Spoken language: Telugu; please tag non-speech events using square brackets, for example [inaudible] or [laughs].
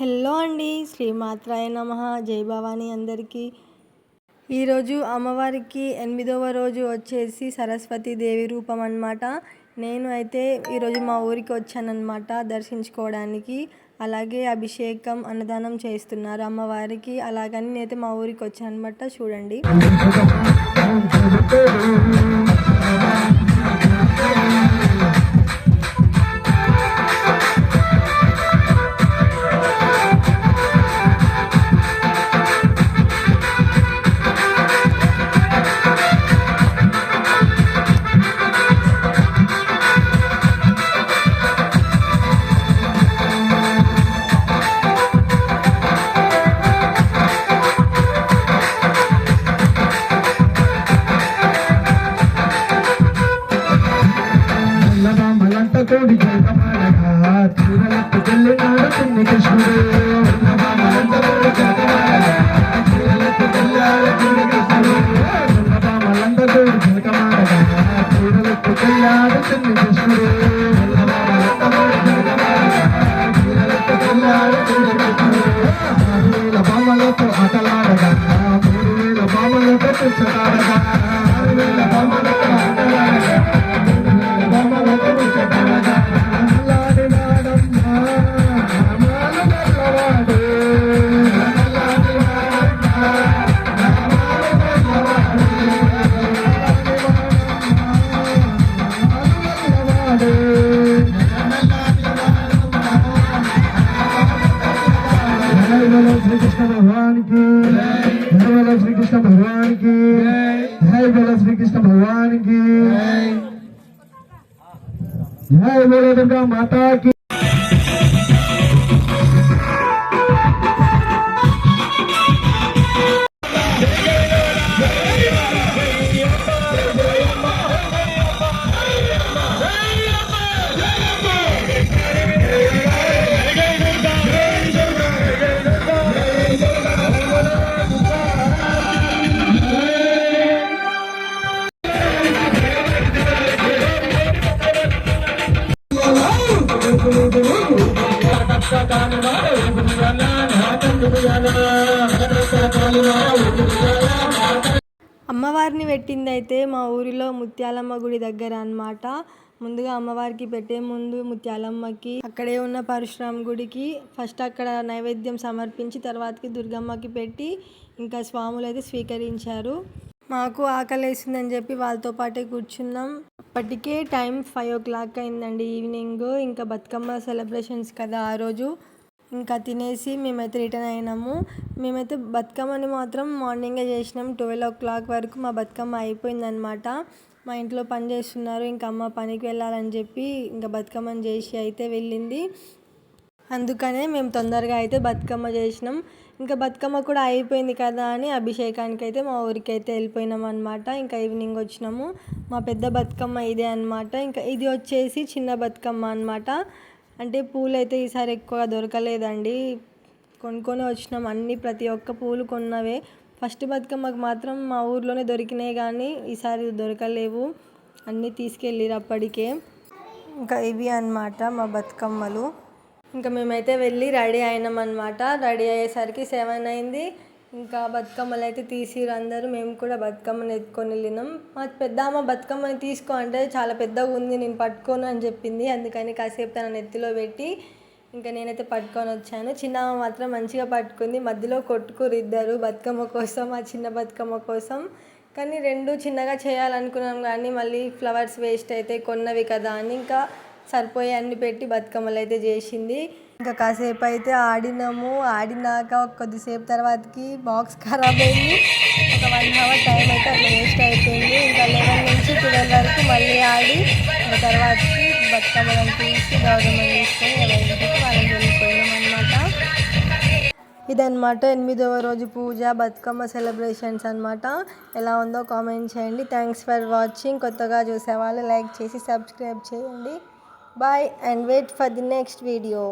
హలో అండి శ్రీమాత్రాయ నమ. జై భవాని అందరికీ. ఈరోజు అమ్మవారికి ఎనిమిదవ రోజు వచ్చేసి సరస్వతి దేవి రూపం అనమాట నేను అయితే ఈరోజు మా ఊరికి వచ్చానన్నమాట దర్శించుకోవడానికి. అలాగే అభిషేకం అన్నదానం చేస్తున్నారు అమ్మవారికి. అలాగని నేనైతే మా ఊరికి వచ్చాను అనమాట చూడండి. [laughs] কবি গাইবা মারা ঘাট সুরালাপ চলে নাড়া তুমি কৃষ্ণ శ్రీకృష్ణ భగవానికి. జయ బల శ్రీకృష్ణ భగవానికి. జయ బల శ్రీకృష్ణ భగవానికి. జయ బోల దుర్గా మాతాకి. అమ్మవారిని పెట్టింది అయితే మా ఊరిలో ముత్యాలమ్మ గుడి దగ్గర అన్నమాట. ముందుగా అమ్మవారికి పెట్టే ముందు ముత్యాలమ్మకి అక్కడే ఉన్న పరశురామ గుడికి ఫస్ట్ అక్కడ నైవేద్యం సమర్పించి తర్వాతకి దుర్గమ్మకి పెట్టి ఇంకా స్వాములు అయితే స్వీకరించారు. మాకు ఆకలి వేసిందని చెప్పి వాళ్ళతో పాటే కూర్చున్నాం. అప్పటికే టైం ఫైవ్ ఓ క్లాక్ అయిందండి ఈవినింగ్. ఇంకా బతుకమ్మ సెలబ్రేషన్స్ కదా ఆ రోజు. ఇంకా తినేసి మేమైతే రిటర్న్ అయినాము. మేమైతే బతుకమ్మని మాత్రం మార్నింగే చేసినాం. ట్వెల్వ్ ఓ క్లాక్ వరకు మా బతుకమ్మ అయిపోయిందనమాట మా ఇంట్లో పని చేస్తున్నారు. ఇంకా అమ్మ పనికి వెళ్ళాలని చెప్పి ఇంకా బతుకమ్మని చేసి అయితే వెళ్ళింది. అందుకనే మేము తొందరగా అయితే బతుకమ్మ చేసినాం. ఇంకా బతుకమ్మ కూడా అయిపోయింది కదా అని అభిషేకానికి అయితే మా ఊరికి అయితే వెళ్ళిపోయినాం అనమాట ఇంకా ఈవినింగ్ వచ్చినాము. మా పెద్ద బతుకమ్మ ఇదే అనమాట ఇంకా ఇది వచ్చేసి చిన్న బతుకమ్మ అనమాట అంటే పూలు అయితే ఈసారి ఎక్కువ దొరకలేదండి. కొనుక్కొని వచ్చినాం. అన్ని ప్రతి ఒక్క పూలు కొన్నవే. ఫస్ట్ బతుకమ్మకు మాత్రం మా ఊర్లోనే దొరికినాయి కానీ ఈసారి దొరకలేవు. అన్నీ తీసుకెళ్ళిరు అప్పటికే. ఇంకా ఇవి అన్నమాట మా బతుకమ్మలు. ఇంకా మేమైతే వెళ్ళి రెడీ అయినాం అనమాట రెడీ అయ్యేసరికి సెవెన్ అయింది. ఇంకా బతుకమ్మలు అయితే తీసిరు అందరూ. మేము కూడా బతుకమ్మని ఎత్తుకొని వెళ్ళినాం. మా పెద్దమ్మ బతుకమ్మని తీసుకో అంటే చాలా పెద్దగా ఉంది నేను పట్టుకోను అని చెప్పింది. అందుకని కాసేపు తన నెత్తిలో పెట్టి ఇంకా నేనైతే పట్టుకొని వచ్చాను. చిన్నమ్మ మాత్రం మంచిగా పట్టుకుంది. మధ్యలో కొట్టుకురు ఇద్దరు బతుకమ్మ కోసం ఆ చిన్న బతుకమ్మ కోసం. కానీ రెండు చిన్నగా చేయాలనుకున్నాం కానీ మళ్ళీ ఫ్లవర్స్ వేస్ట్ అయితే కొన్నవి కదా అని ఇంకా సరిపోయే అన్ని పెట్టి బతుకమ్మలు అయితే చేసింది. ఇంకా కాసేపు అయితే ఆడినాము. ఆడినాక కొద్దిసేపు తర్వాతకి బాక్స్ ఖరాబ్ అయింది. ఒక వన్ అవర్ టైం అయితే అట్లా వేస్ట్ అయిపోయింది. ఇంకా లెవెన్ నుంచి ట్వెల్వ్ వరకు మళ్ళీ ఆడి తర్వాత తర్వాతకి బతుకమ్మలను తీసి గౌరవం తీసుకొని ఎవరింటికి వాళ్ళని వెళ్ళిపోయినాం అనమాట ఇదన్నమాట ఎనిమిదవ రోజు పూజ బతుకమ్మ సెలబ్రేషన్స్ అనమాట ఎలా ఉందో కామెంట్ చేయండి. థ్యాంక్స్ ఫర్ వాచింగ్ కొత్తగా చూసేవాళ్ళు లైక్ చేసి సబ్స్క్రైబ్ చేయండి. Bye and wait for the next video